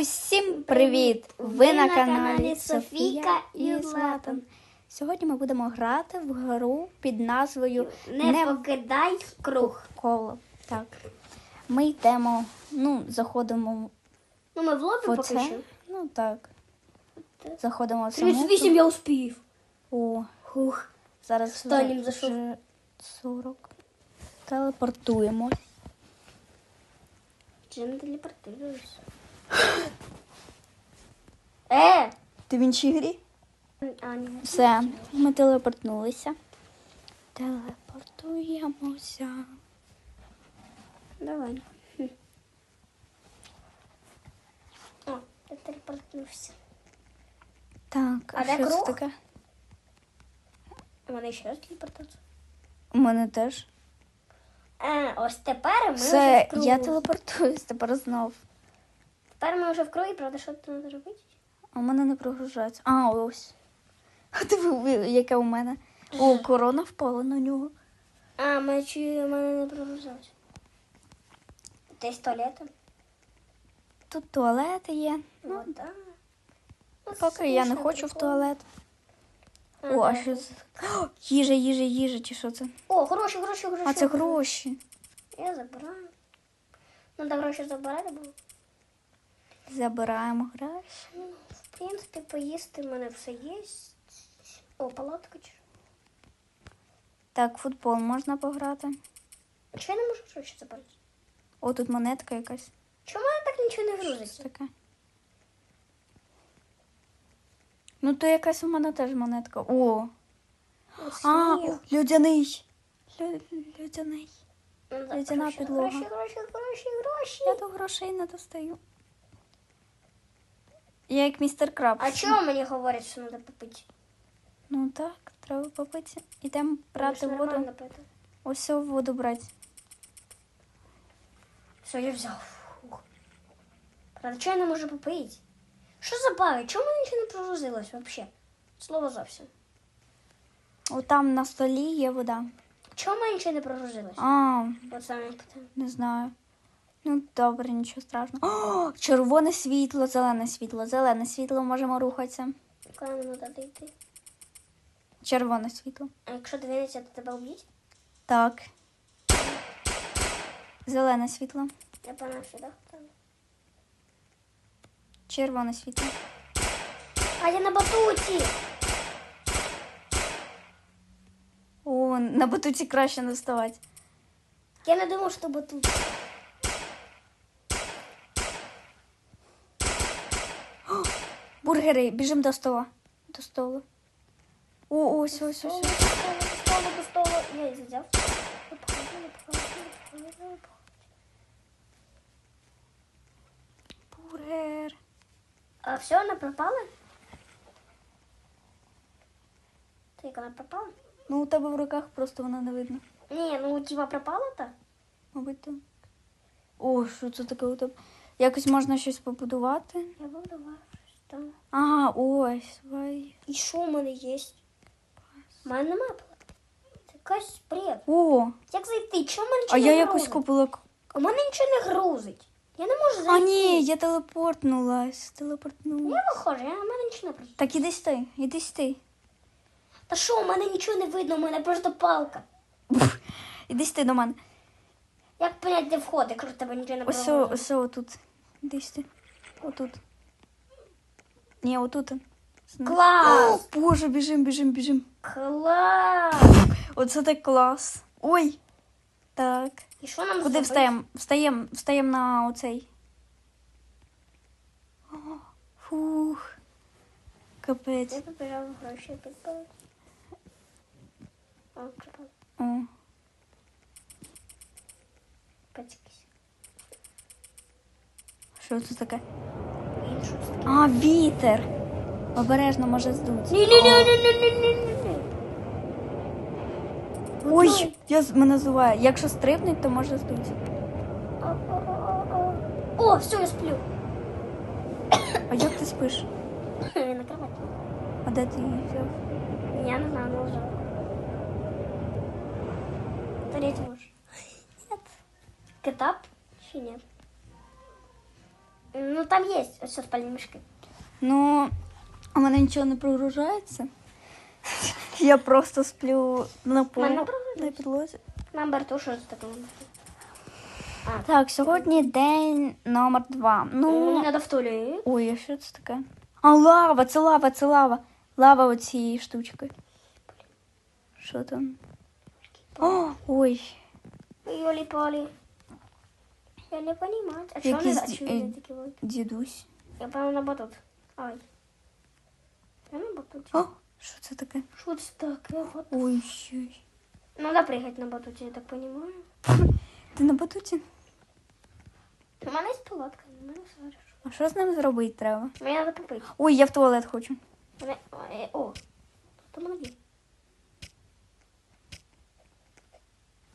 Усім привіт! Ви на каналі Софійка і Златан. Сьогодні ми будемо грати в гру під назвою Не, покидай круг. коло. Так. Ми йдемо, ну, заходимо Ну, ми в лобі поки що. Ну так. Заходимо в саму. 38 я успів. О, Хух. зараз вже зайшов. 40. Телепортуємо. Чи не телепортуєшся? Е! Ти в іншій грі? Все, ми телепортнулися. Телепортуємося. Давай. О, я телепортнувся. Так, А де що це таке? У мене ще раз телепортація. У мене теж. Е, ось тепер ми вже в кругу. я телепортуюсь тепер знов. Тепер ми вже в кругі, правда, що тут треба робити? А у мене не прогружається. А, ось. А ти яке у мене? О, корона впала на нього. А, ми чи в мене не прогрузилось. Десь туалетом. Тут туалети є. Ну, Вода. Ну, поки я не скучно, хочу в прикольно. туалет. А, О, а да. що це? О, їжа, їжа, їжа, чи що це? О, гроші, гроші, гроші. А це гроші. Я забираю. Ну, да, гроші забирати було. Забираємо гроші. В принципі, поїсти в мене все є. О, палатка чи. Так, футбол можна пограти. Чого я не можу гроші забрати? О, тут монетка якась. Чому в мене так нічого не грузиться? таке. Ну, то якась у мене теж монетка. О! А, людяний. Лю- Людяний. Ну, да, ледяна гроші, підлога. Гроші, гроші, гроші, гроші. Я до грошей не достаю. Я як містер Краб. А чого мені говорять, що треба попити? Ну так, треба попити. Ідемо брати воду. Ось воду брати. Все, я взяв. Фух. Правда, чого я не можу попити? Що за баги? Чому нічого не прогрузилось взагалі? Слово зовсім. О, там на столі є вода. Чому нічого не прогрузилось? А, От саме питання. не знаю. Ну, добре, нічого страшного. О, червоне світло, зелене світло, зелене світло, можемо рухатися. Коли мені треба йти? Червоне світло. А якщо дивитися, то тебе вб'ють? Так. Зелене світло. Я певно сюди. Червоне світло. А я на батуті! О, на батуті краще не вставати. Я не думав, що батут. Бургери, біжимо до стола. До столу. О, ось, ось, ось. ось. Столу, до столу. Я її взяв. Бургер. А все, вона пропала? Ти як вона пропала? Ну, у тебе в руках просто вона не видно. Ні, ну типа пропала то? Мабуть, так. О, що це таке у тебе? Якось можна щось побудувати. Я будував там. Ага, ось. Вай. І що в мене є? У мене немає палатки. Це якась бред. О, Як зайти? Чому в мене а нічого я не якось грузить? купила. к- У мене нічого не грузить. Я не можу зайти. А ні, я телепортнулась. Телепортнулась. Я виходжу, я, у мене нічого не грузить. Так іди ти, іди ти. Та що, у мене нічого не видно, у мене просто палка. Іди ти до мене. Як понять, де вход, якщо в тебе нічого не Ось, о- ось отут. Іди ти. Отут. Ні, отут. Клас! О, Боже, біжим, біжим, біжим. Клас! Оце так клас. Ой. Так. І що нам Куди зробити? встаємо? Встаємо, встаємо на оцей. О, Фух. Капець. Я побіжав гроші підпали. О, припав. О. Пацькись. Що це таке? Таке? А, вітер. Обережно може здуть. Ой, я мене зуває. Якщо стрибнуть, то може здуть. О-о-о-о-о. Все, я сплю. А як ти спиш? Я на кровати. А де ти її взяв? Я не знаю, жалко. Стареть можешь? Нет. Кетап? Чи нет? Ну там є що спальні мішки. Ну, у мене нічого не прогружається. Я просто сплю на Мене полу, прогружається. на підлозі. Нам Барту, що це таке? Так, сьогодні день номер два. Ну, Ну, треба в туалет. ой, а що це таке? А, лава, це лава, це лава. Лава оцієї штучки. Що там? О, ой, Йолі полі. Я не розумію. А чого вони а чого вони е, такі от? дідусь. Я певно на батут. Ай. Я на батуті. О, що це таке? Що це таке? Вот. Ой, ой. Надо прыгать на батуті, я так понимаю. Ти на батуті? У мене є палатка, у мене все хорошо. А що з ним зробити треба? Мені треба попити. Ой, я в туалет хочу. Мене... е, О, тут молоді.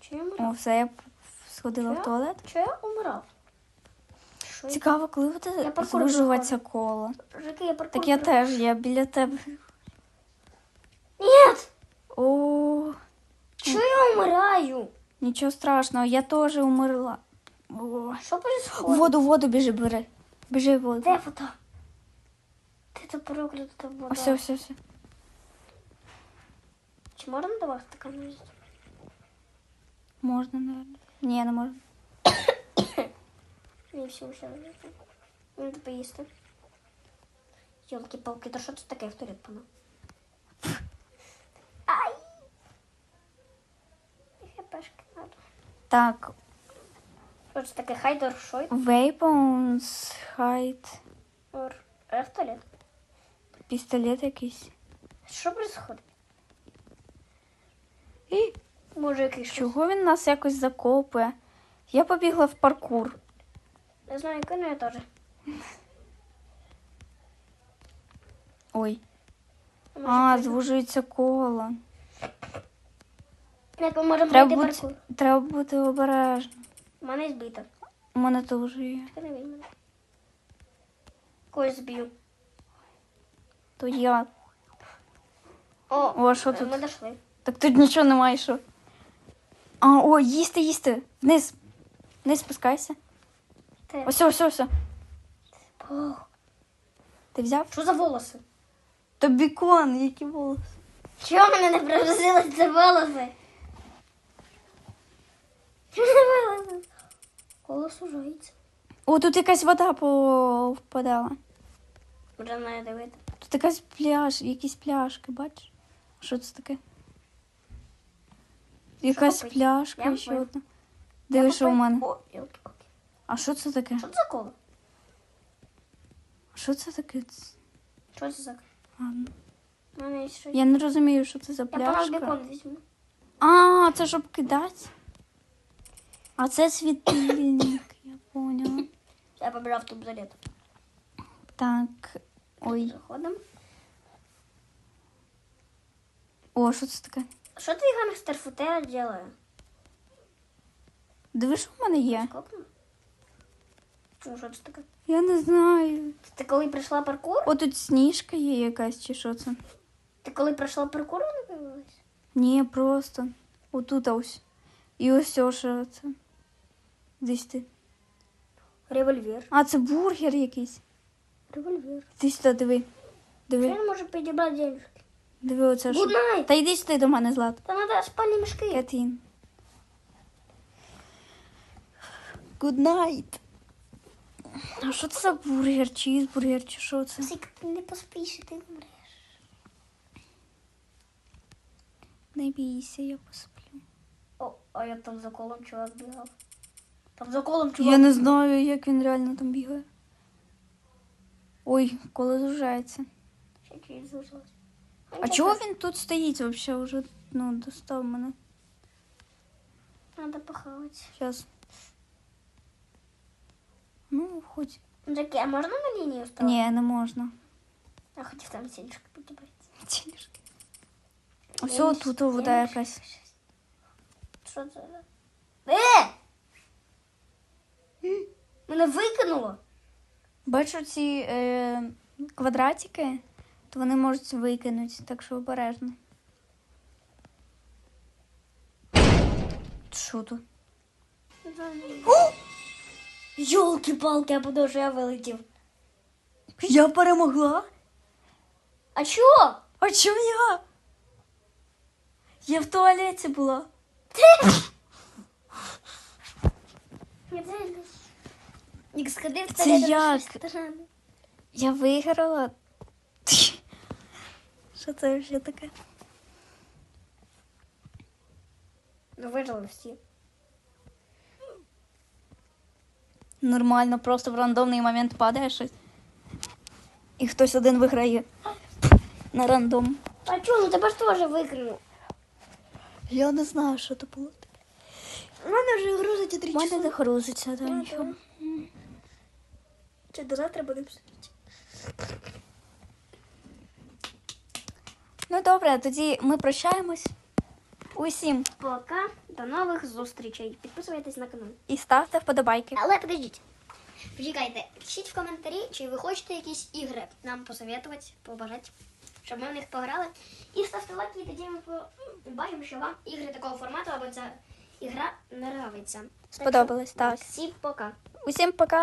Чи я О, все, я сходила Що? в туалет. Чи я умирав? Що Цікаво, коли буде Я звужуватися коло. Жики, я паркур Так я теж, я біля тебе. Нет! О, Чого я умираю? нічого страшного, я теж умерла. О. Що происходит? воду, воду біжи, бери. Біжи в воду. Де вода? Де це проклята вода? Все, все, все. Чи можна до вас стакан взяти? Можна, наверное. Ні, не можна. Ні, все, все. Мені треба поїсти. Йолки-палки, то що це таке в туалет пана? Ай! Хепешки надо. Так, Що це таке? Хайдер шой? вейпонс, хайт, Ор. Е, в туалет. пістолет якийсь. Що происходит? І Може якийсь чого він нас якось закопує? Я побігла в паркур. Не знаю, який, але я теж. Ой. Може, А, прийду. звужується коло. Як ми можемо Треба пройти бути, паркур? треба бути обережним. У мене збита. У мене теж є. Не мене. Когось зб'ю. То я. О, О, а що е, тут? Ми дійшли. Так тут нічого немає, що. А, о, їсти, їсти. Вниз. Вниз спускайся. Те. Ось, ось, ось. Ох, Ти взяв? Що за волоси? То бікон, які волоси. Чого мене не пророзилось це волоси? Чого не сужається. О, тут якась вода по- впадала. Вже не дивити. Тут якась пляж, якісь пляшки, бачиш? Що це таке? Якась купить? пляшка Я ще одна. Диви, що у мене. А що це таке? Що це за коло? Що це таке? Що це за? Щось. Я не розумію, що це за Я пляшка. бекон візьму. А, це щоб кидати. А це світильник, я поняла. Я побирав туалет. Так. Ой. Заходимо. О, що це таке? Що твій гангстер футера робить? Диви, що в мене є? Скопно? Що це таке? Я не знаю. Ти коли пройшла паркур? О, тут сніжка є якась, чи що це? Ти коли пройшла паркур, вона появилась? Ні, просто. Отут ось. І ось що це. Десь ти. Револьвер. А, це бургер якийсь. Револьвер. Ти сюди диви. Диви, Він може підібрати денежки. Диви оце що. Good night. Та йди сюди до мене, Злат. Та треба спальні мішки. Кетін. Good night. А що це за бургер, чізбургер, чи що це? Ти не поспіш, і ти вмреш. Не бійся, я посплю. О, а як там за колом чувак бігав? Там за колом чувак. Я не знаю, як він реально там бігає. Ой, коли зужається. Ще чуть залишилось. А чого він тут стоїть взагалі? Уже ну, достав мене. Надо похавати. Зараз. Ну, хоч. Джеки, а можна на лінію ставити? Ні, не можна. Я хотів там сінчик підібрати. Тінішки. Ось тут вода якась. Що це? за- Е! Мене викинуло. Бачу ці е, квадратики, то вони можуть викинути, так що обережно. Що тут? Йолки-палки, а подумав, що я вилетів. Я перемогла? А чого? А чому я? Я в туалеті була. Нік сходив Це туалет, як? Я виграла. Що це вже таке? Ну, вижили всі. Нормально, просто в рандомний момент падає щось. І хтось один виграє. На рандом. А чого? Ну тебе ж теж викрив. Я не знаю, що це було. У мене вже грузиться три У мене не грузиться, да, Ну, нічого. Чи до завтра будемо сидіти? Ну добре, тоді ми прощаємось. Усім Пока, до нових зустрічей. Підписуйтесь на канал. і ставте вподобайки. Але подождіть. Почекайте, пишіть в коментарі, чи ви хочете якісь ігри нам посоветувати, побажати, щоб ми в них пограли. І ставте лайки, і тоді ми побачимо, що вам ігри такого формату або ця ігра нравиться. Сподобалось, так. Всім пока. Усім пока.